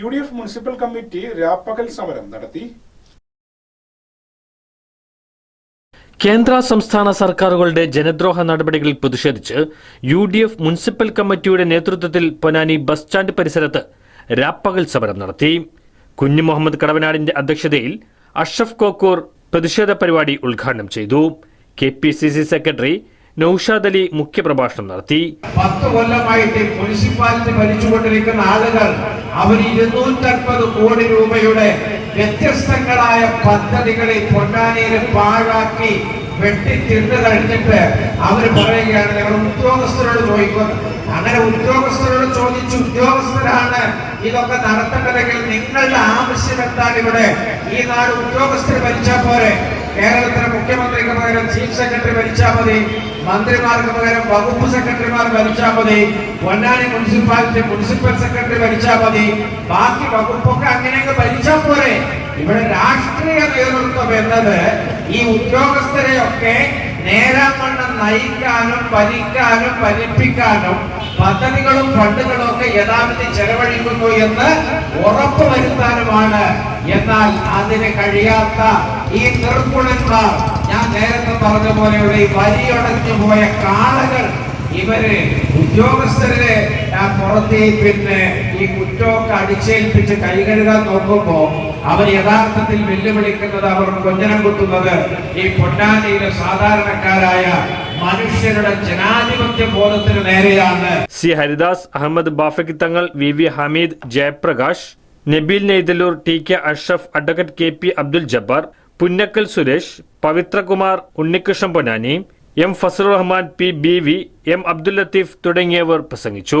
U D F municipal committee രാപ്പകൽ സമരം നടത്തി. കേന്ദ്ര സംസ്ഥാന സർക്കാരുകളുടെ ജനദ്രോഹ നടപടികളിൽ പ്രതിഷേധിച്ച് യു ഡി എഫ് മുനിസിപ്പൽ കമ്മിറ്റിയുടെ നേതൃത്വത്തിൽ പൊനാനി ബസ് സ്റ്റാൻഡ് പരിസരത്ത് രാപ്പകൽ സമരം നടത്തി. കുഞ്ഞു മുഹമ്മദ് കടവനാടിന്റെ അധ്യക്ഷതയിൽ അഷ്റഫ് കോക്കൂർ പ്രതിഷേധ പരിപാടി ഉദ്ഘാടനം ചെയ്തു. K P C C secretary Naushad Ali മുഖ്യപ്രഭാഷണം നടത്തി. പത്ത് കൊല്ലമായിട്ട് മുനിസിപ്പാലിറ്റി ഭരിച്ചുകൊണ്ടിരിക്കുന്ന ആളുകൾ അവർ ഇരുന്നൂറ്റമ്പത് കോടി രൂപയുടെ വ്യത്യസ്തങ്ങളായ പദ്ധതികളെ പൊന്നാനിയിൽ പാഴാക്കി വെട്ടി കഴിഞ്ഞിട്ട് അവർ പറയുകയാണ് ഞങ്ങൾ ഉദ്യോഗസ്ഥരോട് ചോദിക്കും. അങ്ങനെ ഉദ്യോഗസ്ഥരോട് ചോദിച്ച് ഉദ്യോഗസ്ഥരാണ് ഇതൊക്കെ നടത്തേണ്ടതെങ്കിൽ നിങ്ങളുടെ ആവശ്യം എന്താണ് ഇവിടെ? ഈ നാട് ഉദ്യോഗസ്ഥർ ഭരിച്ചാൽ പോരെ. കേരളത്തിലെ മുഖ്യമന്ത്രിക്ക് പകരം ചീഫ് സെക്രട്ടറി ഭരിച്ചാൽ മതി. മന്ത്രിമാർക്ക് പകരം വകുപ്പ് സെക്രട്ടറിമാർ ഭരിച്ചാൽ മതി. പൊന്നാനി മുനിസിപ്പാലിറ്റി മുനിസിപ്പൽ സെക്രട്ടറി ഭരിച്ചാൽ മതി. ബാക്കി വകുപ്പൊക്കെ അങ്ങനെയൊക്കെ ഭരിച്ചാൽ പോരെ. ഇവിടെ രാഷ്ട്രീയ നേതൃത്വം എന്നത് ഈ ഉദ്യോഗസ്ഥരെ ഒക്കെ നേരാമണ്ണം നയിക്കാനും ഭരിക്കാനും ഭരിപ്പിക്കാനും പദ്ധതികളും ഫണ്ടുകളും ഒക്കെ യഥാവിധി ചെലവഴിക്കുന്നു എന്ന് ഉറപ്പുവരുത്താനുമാണ്. എന്നാൽ അതിന് കഴിയാത്ത ഈ നിർഗുണന്മാർ നേരത്തെ പറഞ്ഞ പോലെയുള്ള ഈ വരിയടഞ്ഞു പോയ കാളകൾ ഇവർ ഉദ്യോഗസ്ഥരെ പുറത്തെ പിന്നെ ഈ കുറ്റമൊക്കെ അടിച്ചേൽപ്പിച്ച് കൈകഴുകാൻ നോക്കുമ്പോ അവർ യഥാർത്ഥത്തിൽ വെല്ലുവിളിക്കുന്നത് അവർ കൊഞ്ഞനം കുത്തുന്നത് ഈ പൊന്നാനിയിലെ സാധാരണക്കാരായ മനുഷ്യരുടെ ജനാധിപത്യ ബോധത്തിന് നേരെയാണ്. C. Haridas Ahammed Bafakki Thangal V. V. Hameed Jayaprakash Nabeel Neythalur T. K. Ashraf advocate K. P. Abdul Jabbar Punnakkal Suresh Pavithrakumar Unnikrishnan Ponnani M Fasal Rahman P B V M Abdul Latheef തുടങ്ങിയവർ പ്രസംഗിച്ചു.